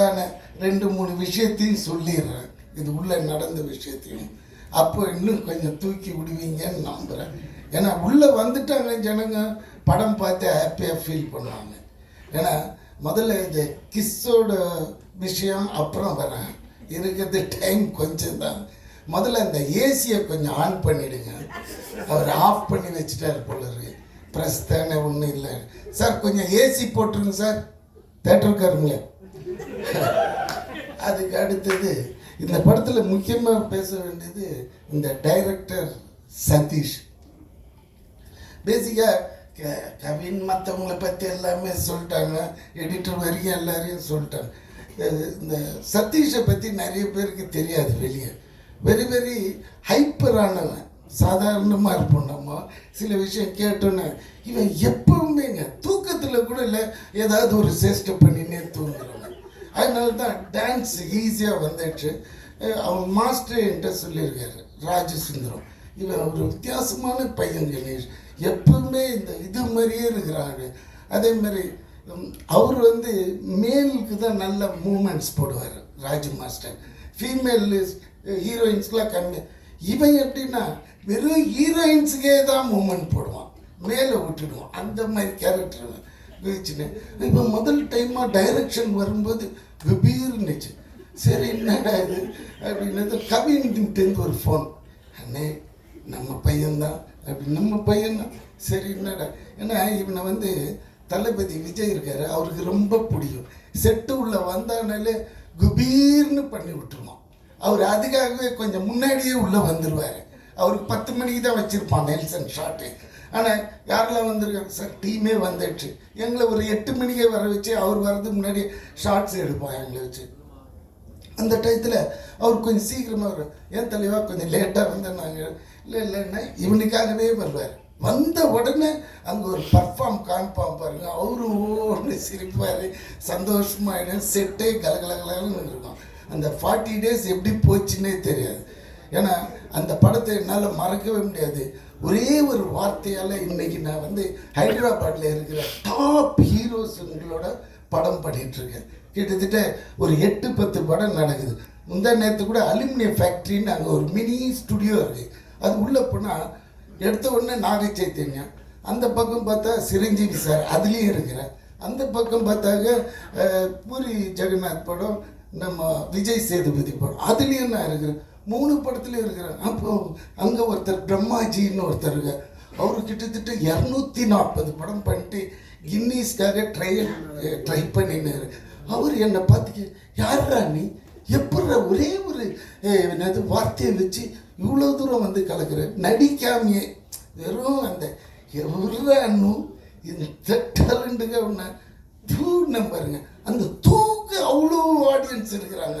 தானே ரெண்டு மூணு விஷயத்தையும் சொல்லிடுறேன். இது உள்ள நடந்த விஷயத்தையும். அப்போ இன்னும் கொஞ்சம் தூக்கி விடுவீங்கன்னு நம்புகிறேன் ஏன்னா உள்ளே வந்துட்டாங்க ஜனங்க. படம் பார்த்து ஹாப்பியாக ஃபீல் பண்ணுவாங்க. ஏன்னா முதல்ல இது கிஸ்ஸோட விஷயம் அப்புறம் வரேன். இருக்கிறது டைம் கொஞ்சம் தான் முதல்ல இந்த ஏசியை கொஞ்சம் ஆன் பண்ணிடுங்க. அவர் ஆஃப் பண்ணி வச்சுட்டார் போல இருக்கு. ப்ரெஸ் தானே ஒன்றும் இல்லை. சார் கொஞ்சம் ஏசி போட்டுருங்க சார் தேட்டருக்காருங்களே அதுக்கு அடுத்தது இந்த படத்தில் முக்கியமாக பேச வேண்டியது இந்த டைரக்டர் சதீஷ். பேசிக்காக கவின் மற்றவங்களை பற்றி எல்லாமே சொல்லிட்டாங்க எடிட்டர் வரைக்கும் எல்லாரையும் சொல்லிட்டாங்க. இந்த சதீஷை பற்றி நிறைய பேருக்கு தெரியாது வெளியே. வெரி வெரி ஹைப்பரானவன் சாதாரணமாக இருப்போம் நம்ம. சில விஷயம் கேட்டோன்னே இவன் எப்பவுமேங்க தூக்கத்தில் கூட இல்லை ஏதாவது ஒரு சேஷ்டை பண்ணினே தூங்க அதனால தான் டான்ஸ் ஈஸியாக வந்துடுச்சு அவர் மாஸ்டர் என்கிட்ட சொல்லியிருக்காரு ராஜசுந்தரம். இவன் ஒரு வித்தியாசமான பையன் கணேஷ். எப்பவுமே இந்த இது மாதிரியே இருக்கிறாரு. அதே மாதிரி அவர் வந்து மேலுக்கு தான் நல்ல மூமெண்ட்ஸ் போடுவார் ராஜு மாஸ்டர் ஃபீமேல் ஹீரோயின்ஸ்க்கெலாம் கம்மி. இவன் எப்படின்னா வெறும் ஹீரோயின்ஸுக்கே தான் மூமெண்ட் போடுவான். மேலே விட்டுடுவான். அந்த மாதிரி கேரக்டர் இருந்துச்சுன்னு இப்போ முதல் டைமாக டைரக்ஷன் வரும்போது விபீர்னுச்சு சரி என்னடா இது? அப்படின்னு கவின்கிட்டேருந்து ஒரு ஃபோன் அண்ணே நம்ம பையன்தான். அப்படி நம்ம பையன்தான். சரி என்னடா? ஏன்னா இவனை வந்து தளபதி விஜய் இருக்கார். அவருக்கு ரொம்ப பிடிக்கும். செட்டு உள்ள வந்தானாலே குபீர்னு பண்ணி விட்டுருவான். அவர் அதுக்காகவே கொஞ்சம் முன்னாடியே உள்ளே வந்துடுவார் அவருக்கு பத்து மணிக்கு தான் வச்சுருப்பான் நெல்சன் ஷாட்டு ஆனால் யாரெல்லாம் வந்திருக்காங்க? சார் டீமே வந்துடுச்சு. எங்களை ஒரு எட்டு மணிக்கே வர வச்சு அவர் வர்றதுக்கு முன்னாடி ஷார்ட்ஸ் எடுப்பான் எங்களை வச்சு. அந்த டயத்தில் அவர் கொஞ்சம் சீக்கிரமாக வரும் ஏன் தலைவா கொஞ்சம் லேட்டாக வந்தால் நாங்கள் இல்லை இல்லைன்னா இவனுக்காகவே வருவார். வந்த உடனே அங்கே ஒரு பர்ஃபார்ம் காமிப்பான் பாருங்க. அவரும் ஓன்னு சிரிப்பார். சந்தோஷமாயிடும் செட்டே கலகலகலன்னு இருக்கும் அந்த ஃபார்ட்டி டேஸ் எப்படி போச்சுன்னே தெரியாது. ஏன்னா அந்த படத்தை என்னால் மறக்கவே முடியாது. ஒரே ஒரு வார்த்தையால் இன்னைக்கு நான் வந்து ஹைதராபாத்தில் இருக்கிற டாப் ஹீரோஸுங்களோட படம் பண்ணிகிட்ருக்கேன் இருக்கேன் கிட்டத்தட்ட ஒரு எட்டு பத்து படம் நடக்குது. முந்தா நேரத்து கூட அலுமினியம் ஃபேக்ட்ரின்னு அங்கே ஒரு மினி ஸ்டுடியோ இருக்குது அது உள்ளே போனால் எடுத்த உடனே நாகை சைத்தன்யம் அந்த பக்கம் பார்த்தா சிரஞ்சீவி சார் அதுலேயும் இருக்கிறேன் அந்த பக்கம் பார்த்தாக்க பூரி ஜெகநாத் படம் நம்ம விஜய் சேதுபதி படம். அதுலேயும் நான் இருக்கிறேன். மூணு படத்துலையும் இருக்கிறாங்க அப்போ அங்கே ஒருத்தர் பிரம்மாஜின்னு ஒருத்தர் அவர் கிட்டத்தட்ட இரநூத்தி நாற்பது படம் பண்ணிட்டு கின்னீஸ்க்காக ட்ரையல் ட்ரை பண்ணினாரு. அவர் என்னை பார்த்துக்க யாரா நீ? எப்பட்றா ஒரே ஒரு என்னது வார்த்தையை வச்சு இவ்வளோ தூரம் வந்து கலக்குற? நடிக்காமையே. வெறும் அந்த எவ்வளோ அண்ணும் இந்த டேலண்ட்டுங்க ஒன்று தூ நம்பருங்க அந்த தூக்கு அவ்வளோ ஆடியன்ஸ் இருக்கிறாங்க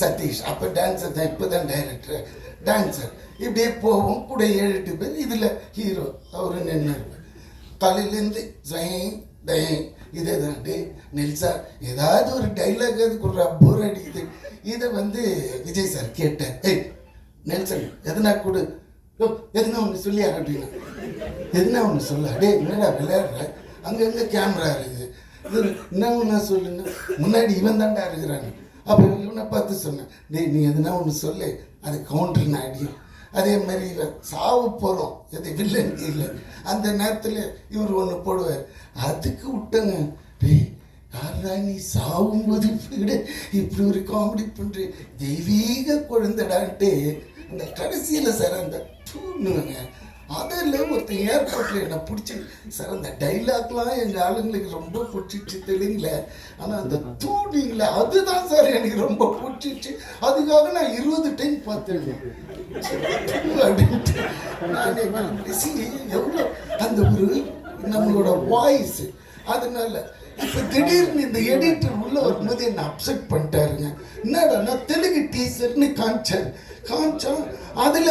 சதீஷ் அப்போ டான்ஸர் தான் இப்போ தான் டைரக்டர் டான்ஸர் இப்படியே போவோம் கூட ஏழு எட்டு பேர். இதில் ஹீரோ அவரு நின்று காலையிலேருந்து ஜெயின் டயன் இதே தான். டே நெல்சா ஏதாவது ஒரு டைலாக் அது கொடுறா. போர் அடிக்குது. இதை வந்து விஜய் சார் கேட்டேன் ஏய் நெல்சன் எதனா கொடு. ஓ எதுனா ஒன்று சொல்லியா அப்படின்னா? எதுனா ஒன்று சொல்ல. டே என்னடா விளையாடுற? அங்கங்கே கேமரா இருக்குது. இது என்ன ஒன்றா சொல்லுங்க. முன்னாடி இவன் தாண்டா இருக்கிறாங்க அப்புறம் இவனை பார்த்து சொன்னேன் டேய் நீ எதுனா ஒன்று சொல்லு அது கவுண்டர் நான் அடியும் அதே மாதிரி இவன் சாவு போகிறோம் எது வில்லன் இல்லை அந்த நேரத்தில் இவர் ஒன்று போடுவார். அதுக்கு விட்டங்க. டேய் யாரா நீ சாவும்போது இப்படி இப்படி ஒரு காமெடி பண்ணுற தெய்வீக குழந்தைடான்ட்டு அந்த கடைசியில் சார் அந்த தூணுங்க அதில் ஒருத்தன் ஏர்போர்ட்டில் என்னை பிடிச்சி சார் அந்த டைலாக்லாம் எங்கள் ஆளுங்களுக்கு ரொம்ப பிடிச்சிச்சு தெலுங்குல ஆனால் அந்த தூணிங்கள அதுதான் சார் எனக்கு ரொம்ப பிடிச்சிச்சு அதுக்காக நான் இருபது டைம் பார்த்தேன் நான் எவ்வளோ அந்த ஒரு நம்மளோட வாய்ஸ் அதனால இப்போ திடீர்னு இந்த எடிட்டர் உள்ள வரும்போது என்னை அப்செட் பண்ணிட்டாருங்க. என்னடா நான் தெலுங்கு டீசர்னு காமிச்சார் காமிச்சோம் அதில்